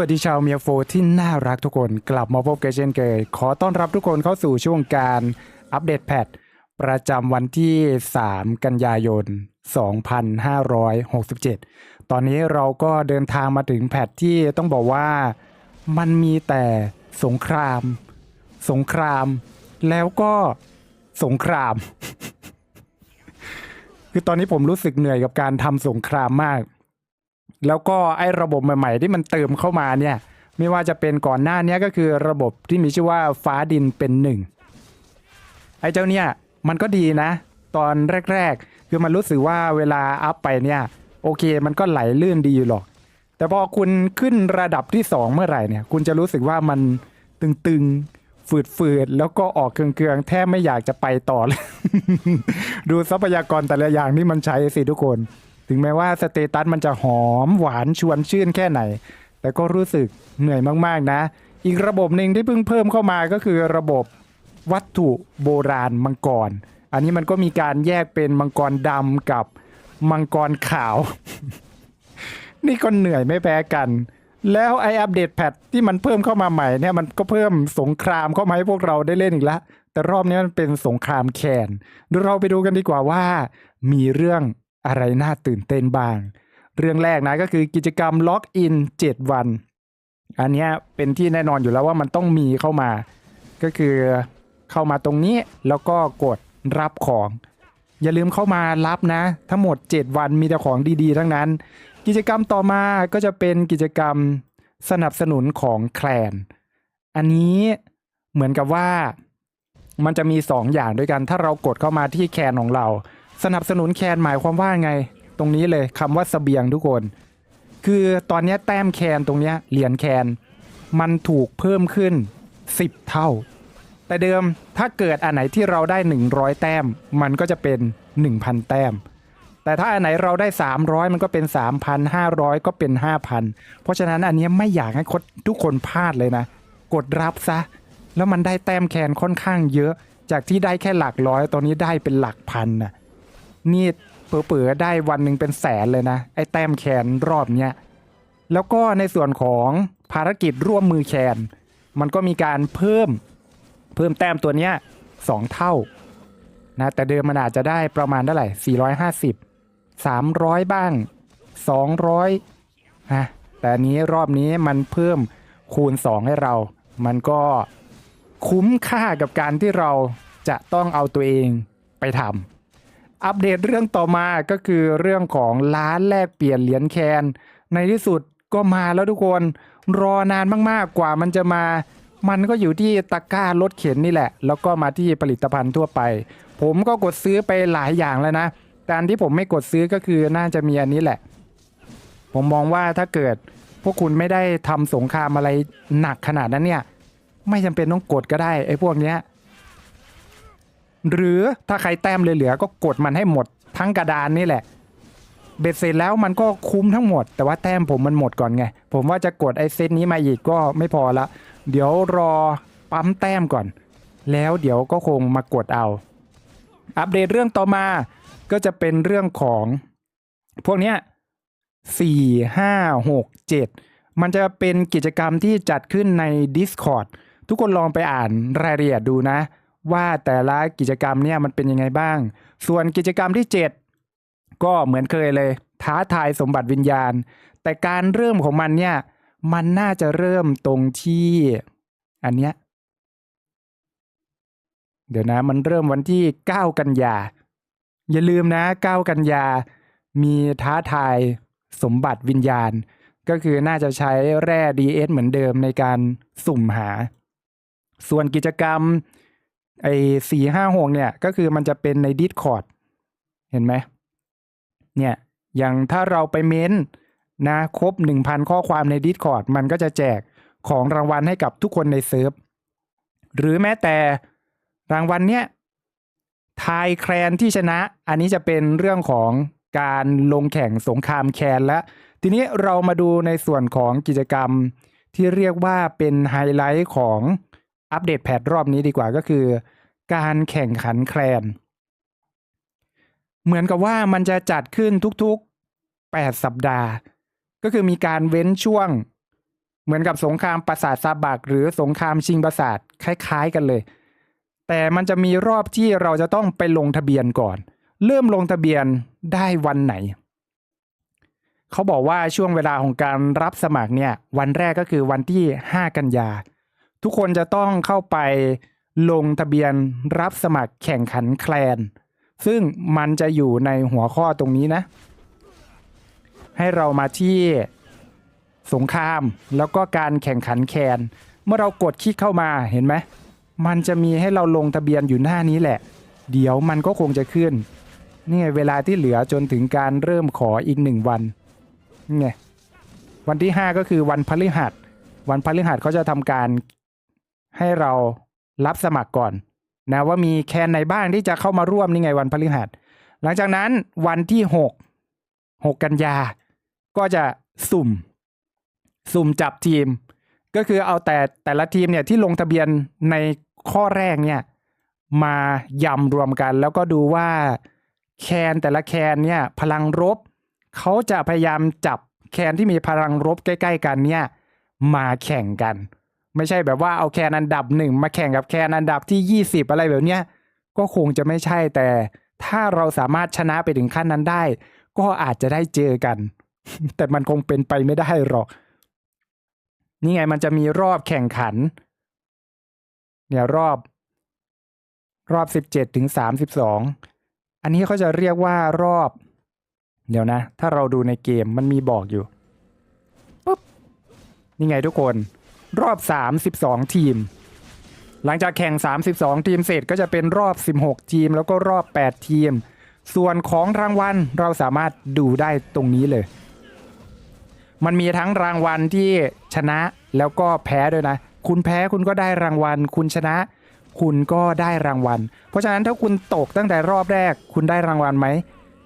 วัสดีชาวเมียโฟที่น่ารักทุกคนกลับมาพบกันเช่นเคยขอต้อนรับทุกคนเข้าสู่ช่วงการอัปเดตแพทประจำวันที่ 3 กันยายน 2567 ตอนนี้เราก็เดินทางมาถึงแพทที่ต้องบอกว่ามันมีแต่สงคราม สงคราม แล้วก็สงคราม คือตอนนี้ผมรู้สึกเหนื่อยกับการทำสงครามมาก แล้วก็ไอ้ระบบใหม่ ๆ ที่มันเติมเข้ามาเนี่ย ไม่ว่าจะเป็นก่อนหน้านี้ก็คือระบบที่มีชื่อว่าฟ้าดินเป็นหนึ่งไอ้เจ้าเนี่ยมันก็ดีนะ ตอนแรก ๆ คือมันรู้สึกว่าเวลาอัพไปเนี่ย โอเค มันก็ไหลลื่นดีอยู่หรอก แต่พอคุณขึ้นระดับที่สองเมื่อไหร่เนี่ย คุณจะรู้สึกว่ามันตึงๆฝืดๆแล้วก็ออกเคืองๆแทบไม่อยากจะไปต่อเลยดูทรัพยากรแต่ละอย่างที่มันใช้สิทุกคน ถึงแม้ว่าสเตตัสมันจะหอมหวานชวนชื่นแค่ไหน แต่ก็รู้สึกเหนื่อยมากๆนะ อีกระบบหนึ่งที่เพิ่งเพิ่มเข้ามาก็คือระบบวัตถุโบราณมังกร อันนี้มันก็มีการแยกเป็นมังกรดำกับมังกรขาว นี่ก็เหนื่อยไม่แพ้กัน แล้วไออัปเดตแพทที่มันเพิ่มเข้ามาใหม่เนี่ยมันก็เพิ่มสงครามเข้ามาให้พวกเราได้เล่นอีกแล้วแต่รอบนี้มันเป็นสงครามแคนเดี๋ยวเราไปดูกันดีกว่าว่า มีเรื่อง อะไรน่าตื่นเต้นบ้าง เรื่องแรกนะก็คือกิจกรรมล็อกอิน 7 วัน อันนี้เป็นที่แน่นอนอยู่แล้วว่ามันต้องมีเข้ามา ก็คือเข้ามาตรงนี้แล้วก็กดรับของ อย่าลืมเข้ามารับนะ ทั้งหมด 7 วันมีแต่ของดีๆ ทั้งนั้น กิจกรรมต่อมาก็จะเป็นกิจกรรมสนับสนุนของแคลน อันนี้เหมือนกับว่ามันจะมี2อย่างด้วยกัน ถ้าเรากดเข้ามาที่แคนของเรา สนับสนุนแคนหมายความว่าไง ตรงนี้เลยคำว่าเสบียงทุกคน คือตอนนี้แต้มแคนตรงนี้เหรียญแคนมันถูกเพิ่มขึ้น 10 เท่า แต่เดิมถ้าเกิดอันไหนที่เราได้ 100 แต้ม มันก็จะเป็น 1,000 แต้ม แต่ถ้าอันไหนเราได้ 300 มันก็เป็น 3,500 ก็เป็น 5,000 เพราะฉะนั้นอันนี้ไม่อยากให้คนทุกคนพลาดเลยนะ กดรับซะ แล้วมันได้แต้มแคนค่อนข้างเยอะ จากที่ได้แค่หลักร้อยตอนนี้ได้เป็นหลักพันน่ะ นี่เปื่อๆได้วันหนึ่งเป็นแสนเลยนะ ไอ้แต้มแคนรอบเนี้ยแล้วก็ในส่วนของภารกิจร่วมมือแคนมันก็มีการเพิ่มเพิ่มแต้มตัวเนี้ยสองเท่านะแต่เดิมมันอาจจะได้ประมาณเท่าไหร่450 300 บ้าง 200นะแต่นนี้รอบนี้มันเพิ่มคูณ 2 ให้เรา มันก็คุ้มค่ากับการที่เราจะต้องเอาตัวเองไปทำ อัปเดตเรื่องต่อมาก็คือเรื่องของร้านแลกเปลี่ยนเหรียญแคน ในที่สุดก็มาแล้วทุกคนรอนานมากๆกว่ามันจะมา มันก็อยู่ที่ตะกร้ารถเข็นนี่แหละ แล้วก็มาที่ผลิตภัณฑ์ทั่วไป ผมก็กดซื้อไปหลายอย่างแล้วนะแต่อันที่ผมไม่กดซื้อก็คือน่าจะมีอันนี้แหละ ผมมองว่าถ้าเกิดพวกคุณไม่ได้ทำสงครามอะไรหนักขนาดนั้นเนี่ย ไม่จำเป็นต้องกดก็ได้ไอ้พวกเนี้ย หรือถ้าใครแต้มเหลือๆก็กดมันให้หมดทั้งกระดานนี่แหละ เบ็ดเสร็จแล้วมันก็คุ้มทั้งหมด แต่ว่าแต้มผมมันหมดก่อนไง ผมว่าจะกดไอ้เซตนี้มาอีกก็ไม่พอละ เดี๋ยวรอปั๊มแต้มก่อน แล้วเดี๋ยวก็คงมากดเอา อัปเดตเรื่องต่อมาก็จะเป็นเรื่องของ พวกเนี้ยสี่ห้าหกเจ็ดมันจะเป็นกิจกรรมที่จัดขึ้นใน Discord ทุกคนลองไปอ่านรายละเอียดดูนะ ว่าแต่ละกิจกรรมเนี่ยมันเป็นยังไงบ้าง ส่วนกิจกรรมที่ 7 ก็เหมือนเคยเลย ท้าทายสมบัติวิญญาณ แต่การเริ่มของมันเนี่ย มันน่าจะเริ่มตรงที่ อันเนี้ยเดี๋ยวนะมันเริ่มวันที่ 9 กันยา อย่าลืมนะ 9 กันยา มีท้าทายสมบัติวิญญาณ ก็คือน่าจะใช้แร่ DS เหมือนเดิมในการสุ่มหา ส่วนกิจกรรม ไอ้สี่ห้าหกเนี่ยก็คือมันจะเป็นใน Discord เห็นไหมเนี่ยอย่างถ้าเราไปเม้นต์นะครบ 1,000 ข้อความใน Discord มันก็จะแจกของรางวัลให้กับทุกคนในเซิร์ฟหรือแม้แต่รางวัลเนี้ยทายแคลนที่ชนะ อันนี้จะเป็นเรื่องของการลงแข่งสงครามแคนแล้วทีนี้เรามาดูในส่วนของกิจกรรมที่เรียกว่าเป็นไฮไลท์ของ อัปเดตแพทรอบนี้ดีกว่าก็คือ การแข่งขันแคลน เหมือนกับว่ามันจะจัดขึ้นทุกๆ 8 สัปดาห์ ก็คือมีการเว้นช่วง เหมือนกับสงครามปราสาทซาบัก หรือสงครามชิงปราสาทคล้ายๆกันเลย แต่มันจะมีรอบที่เราจะต้องไปลงทะเบียนก่อน เริ่มลงทะเบียนได้วันไหนเขาบอกว่าช่วงเวลาของการรับสมัครเนี่ย วันแรกก็คือวันที่ 5 กันยา ทุกคนจะต้องเข้าไปลงทะเบียนรับสมัครแข่งขันแคลน ซึ่งมันจะอยู่ในหัวข้อตรงนี้นะ ให้เรามาที่สงครามแล้วก็การแข่งขันแคลน เมื่อเรากดคลิกเข้ามาเห็นไหม มันจะมีให้เราลงทะเบียนอยู่หน้านี้แหละ เดี๋ยวมันก็คงจะขึ้นนี่ไงเวลาที่เหลือจนถึงการเริ่มขออีกหนึ่งวันนี่ไงวันที่ 5 ก็คือวันพฤหัส วันพฤหัสเขาจะทำการ ให้เรารับสมัครก่อนนะว่ามีแคนไหนบ้างที่จะเข้ามาร่วมนี่ไงวันพฤหัส หลังจากนั้นวันที่6 6กันยา ก็จะสุ่ม สุ่มจับทีม ก็คือเอาแต่แต่ละทีมเนี่ยที่ลงทะเบียนในข้อแรกเนี่ยมายำรวมกัน แล้วก็ดูว่าแคนแต่ละแคนเนี่ยพลังรบเขาจะพยายามจับแคนที่มีพลังรบใกล้ ๆ กันเนี่ยมาแข่งกัน ไม่ใช่แบบว่าเอาแคนอันดับหนึ่งมาแข่งกับแคนอันดับที่ 20 อะไรแบบเนี้ยก็คงจะไม่ใช่แต่ถ้าเราสามารถชนะไปถึงขั้นนั้นได้ ก็อาจจะได้เจอกัน แต่มันคงเป็นไปไม่ได้หรอก นี่ไงมันจะมีรอบแข่งขัน เนี่ยรอบ รอบสิบเจ็ดถึงสามสิบสองอันนี้เขาจะเรียกว่ารอบ เดี๋ยวนะ ถ้าเราดูในเกมมันมีบอกอยู่ปุ๊บนี่ไงทุกคน รอบสามสิบสองทีม หลังจากแข่ง 32 ทีมเสร็จก็จะเป็นรอบ 16 ทีม แล้วก็รอบ 8 ทีม ส่วนของรางวัลเราสามารถดูได้ตรงนี้เลย มันมีทั้งรางวัลที่ชนะแล้วก็แพ้ด้วยนะ คุณแพ้คุณก็ได้รางวัล คุณชนะคุณก็ได้รางวัล เพราะฉะนั้นถ้าคุณตกตั้งแต่รอบแรก คุณได้รางวัลไหม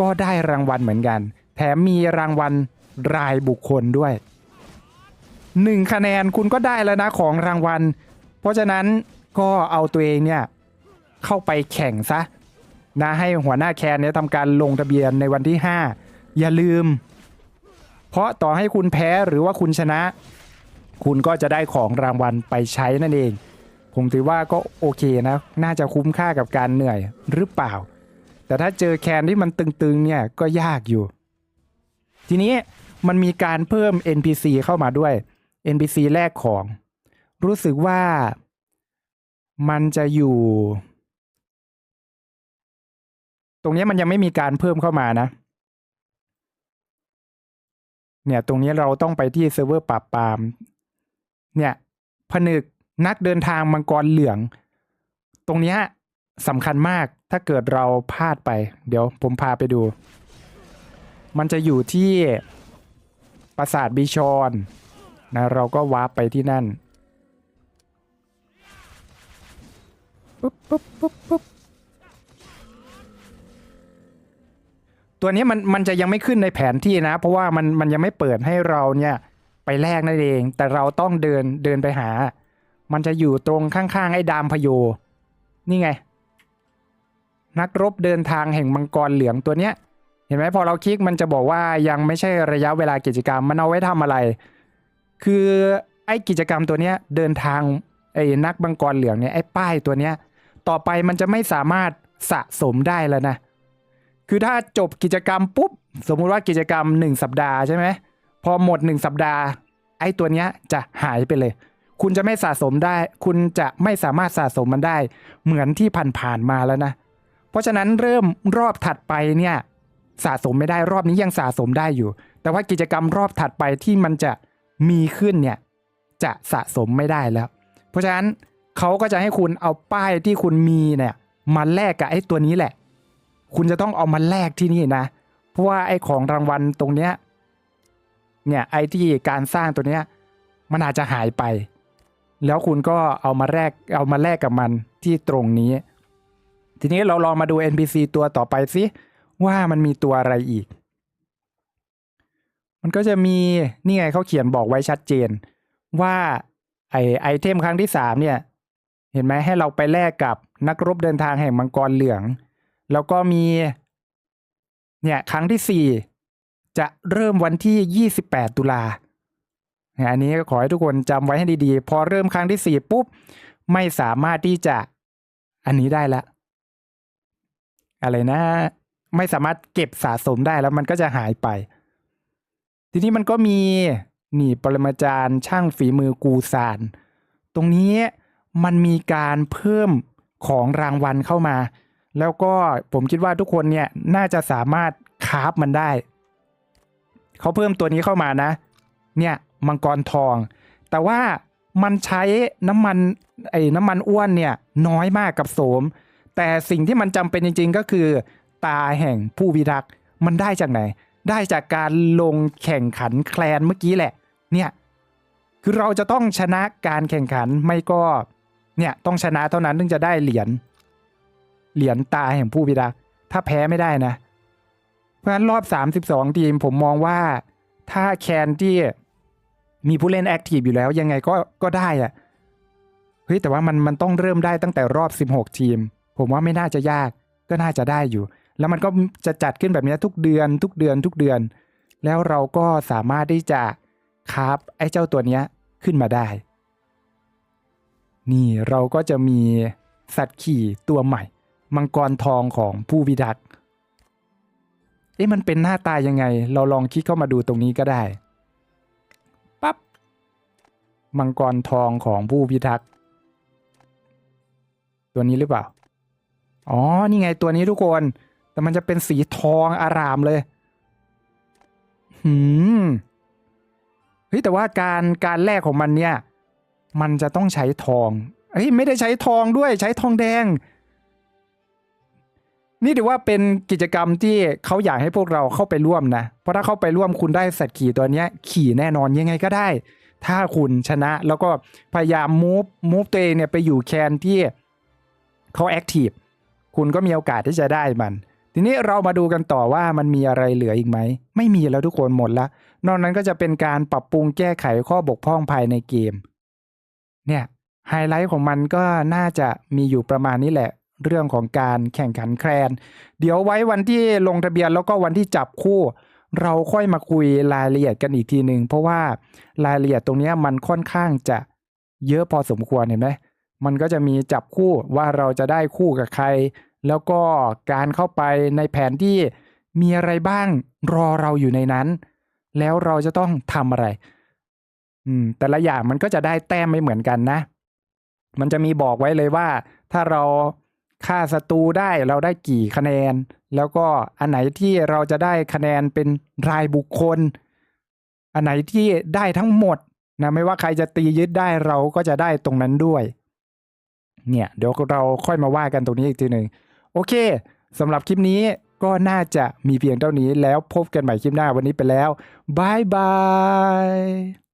ก็ได้รางวัลเหมือนกัน แถมมีรางวัลรายบุคคลด้วย หนึ่งคะแนนคุณก็ได้แล้วนะของรางวัล เพราะฉะนั้นก็เอาตัวเองเนี่ยเข้าไปแข่งซะนะให้หัวหน้าแคนเนี่ยทำการลงทะเบียนในวันที่ 5 อย่าลืม เพราะต่อให้คุณแพ้หรือว่าคุณชนะ คุณก็จะได้ของรางวัลไปใช้นั่นเอง ผมถือว่าก็โอเคนะ น่าจะคุ้มค่ากับการเหนื่อยหรือเปล่า แต่ถ้าเจอแคนที่มันตึงๆเนี่ยก็ยากอยู่ ทีนี้มันมีการเพิ่ม NPC เข้ามาด้วย NPC แรกของ รู้สึกว่ามันจะอยู่ ตรงนี้มันยังไม่มีการเพิ่มเข้ามานะ เนี่ยตรงนี้เราต้องไปที่เซิร์ฟเวอร์ปราบปราม เนี่ยผนึกนักเดินทางมังกรเหลือง ตรงนี้สำคัญมากถ้าเกิดเราพลาดไป เดี๋ยวผมพาไปดู มันจะอยู่ที่ปราสาทบิชอน นะเราก็วาร์ปไปที่นั่นปุ๊บปุ๊บปุ๊บปุ๊บตัวนี้มันมันจะยังไม่ขึ้นในแผนที่นะ เพราะว่ามันมันยังไม่เปิดให้เราเนี่ยไปแลกนั่นเอง แต่เราต้องเดินเดินไปหา มันจะอยู่ตรงข้างๆไอ้ดามพโยนี่ไง นักรบเดินทางแห่งมังกรเหลืองตัวเนี้ย เห็นไหมพอเราคลิกมันจะบอกว่ายังไม่ใช่ระยะเวลากิจกรรม มันเอาไว้ทำอะไร คือไอ้กิจกรรมตัวเนี้ยเดินทางไอ้นักมังกรเหลืองเนี่ยไอ้ป้ายตัวเนี้ยต่อไปมันจะไม่สามารถสะสมได้แล้วนะ คือถ้าจบกิจกรรมปุ๊บ สมมุติว่ากิจกรรม 1 สัปดาห์ใช่ไหมพอหมด 1 สัปดาห์ ไอ้ตัวเนี้ยจะหายไปเลย คุณจะไม่สะสมได้ คุณจะไม่สามารถสะสมมันได้ เหมือนที่ผ่านๆมาแล้วนะ เพราะฉะนั้นเริ่มรอบถัดไปเนี่ยสะสมไม่ได้รอบนี้ยังสะสมได้อยู่ แต่ว่ากิจกรรมรอบถัดไปที่มันจะ มีขึ้นเนี่ยจะสะสมไม่ได้แล้ว เพราะฉะนั้นเขาก็จะให้คุณเอาป้ายที่คุณมีเนี่ยมาแลกกับไอ้ตัวนี้แหละ คุณจะต้องเอามาแลกที่นี่นะ เพราะว่าไอ้ของรางวัลตรงเนี้ยเนี่ยไอ้ที่การสร้างตัวเนี้ยมันอาจจะหายไป แล้วคุณก็เอามาแลกเอามาแลกกับมันที่ตรงนี้ ทีนี้เราลองมาดู NPC ตัวต่อไปสิว่ามันมีตัวอะไรอีก มันก็จะมีนี่ไงเขาเขียนบอกไว้ชัดเจน ว่าไอไอเทมครั้งที่สามเนี่ย เห็นไหมให้เราไปแลกกับนักรบเดินทางแห่งมังกรเหลือง แล้วก็มี เนี่ยครั้งที่สี่จะเริ่มวันที่ยี่สิบแปดตุลาอันนี้ก็ขอให้ทุกคนจำไว้ให้ดีๆ พอเริ่มครั้งที่สี่ปุ๊บ ไม่สามารถที่จะอันนี้ได้ละ อะไรนะ ไม่สามารถเก็บสะสมได้แล้วมันก็จะหายไป ทีนี้มันก็มีนี่ปรมาจารย์ช่างฝีมือกูซาน ตรงนี้มันมีการเพิ่มของรางวัลเข้ามา แล้วก็ผมคิดว่าทุกคนเนี่ยน่าจะสามารถคาฟมันได้ เขาเพิ่มตัวนี้เข้ามานะ เนี่ยมังกรทอง แต่ว่ามันใช้น้ำมันไอ้น้ำมันอ้วนเนี่ยน้อยมากกับโสม แต่สิ่งที่มันจำเป็นจริง ๆ ก็คือ ตาแห่งผู้พิทักษ์มันได้จากไหน ได้จากการลงแข่งขันแคลนเมื่อกี้แหละ เนี่ยคือเราจะต้องชนะการแข่งขันไม่ก็เนี่ยต้องชนะเท่านั้นถึงจะได้เหรียญเหรียญตาแห่งผู้พิทักษ์ถ้าแพ้ไม่ได้นะ เพราะฉะนั้นรอบ 32 ทีมผมมองว่าถ้าแคนที่มีผู้เล่นแอคทีฟอยู่แล้วยังไงก็ก็ได้อะเฮ้ยแต่ว่ามันมันต้องเริ่มได้ตั้งแต่รอบ 16 ทีม ผมว่าไม่น่าจะยากก็น่าจะได้อยู่ แล้วมันก็จะจัดขึ้นแบบนี้ทุกเดือน ทุกเดือนทุกเดือน แล้วเราก็สามารถที่จะคาฟไอ้เจ้าตัวเนี้ยขึ้นมาได้ นี่เราก็จะมีสัตว์ขี่ตัวใหม่ มังกรทองของผู้พิทักษ์เอ๊ะมันเป็นหน้าตายังไง เราลองคลิกเข้ามาดูตรงนี้ก็ได้ปั๊บมังกรทองของผู้พิทักษ์ตัวนี้หรือเปล่า อ๋อ นี่ไงตัวนี้ทุกคน แต่มันจะเป็นสีทองอารามเลย หืม เฮ้ยแต่ว่าการการแลกของมันเนี่ย มันจะต้องใช้ทอง เฮ้ยไม่ได้ใช้ทองด้วยใช้ทองแดง นี่ถือว่าเป็นกิจกรรมที่เขาอยากให้พวกเราเข้าไปร่วมนะ เพราะถ้าเข้าไปร่วมคุณได้สัตว์ขี่ตัวนี้ขี่แน่นอนยังไงก็ได้ ถ้าคุณชนะแล้วก็พยายามมูฟมูฟตัวเองเนี่ยไปอยู่แคนที่เขาแอคทีฟคุณก็มีโอกาสที่จะได้มัน ทีนี้เรามาดูกันต่อว่ามันมีอะไรเหลืออีกไหม ไม่มีแล้วทุกคนหมดละ นอกนั้นก็จะเป็นการปรับปรุงแก้ไขข้อบกพร่องภายในเกม เนี่ยไฮไลท์ของมันก็น่าจะมีอยู่ประมาณนี้แหละ เรื่องของการแข่งขันแคลน เดี๋ยวไว้วันที่ลงทะเบียนแล้วก็วันที่จับคู่ เราค่อยมาคุยรายละเอียดกันอีกทีหนึ่งเพราะว่ารายละเอียดตรงนี้มันค่อนข้างจะเยอะพอสมควรเห็นไหมมันก็จะมีจับคู่ว่าเราจะได้คู่กับใคร แล้วก็การเข้าไปในแผนที่มีอะไรบ้างรอเราอยู่ในนั้น แล้วเราจะต้องทำอะไร อืม แต่ละอย่างมันก็จะได้แต้มไม่เหมือนกันนะ มันจะมีบอกไว้เลยว่า ถ้าเราฆ่าศัตรูได้เราได้กี่คะแนน แล้วก็อันไหนที่เราจะได้คะแนนเป็นรายบุคคล อันไหนที่ได้ทั้งหมดนะไม่ว่าใครจะตียึดได้เราก็จะได้ตรงนั้นด้วย เนี่ยเดี๋ยวเราค่อยมาว่ากันตรงนี้อีกทีหนึ่ง โอเคสำหรับคลิปนี้ก็น่าจะมีเพียงเท่านี้แล้วพบกันใหม่คลิปหน้าวันนี้ไปแล้วบายบาย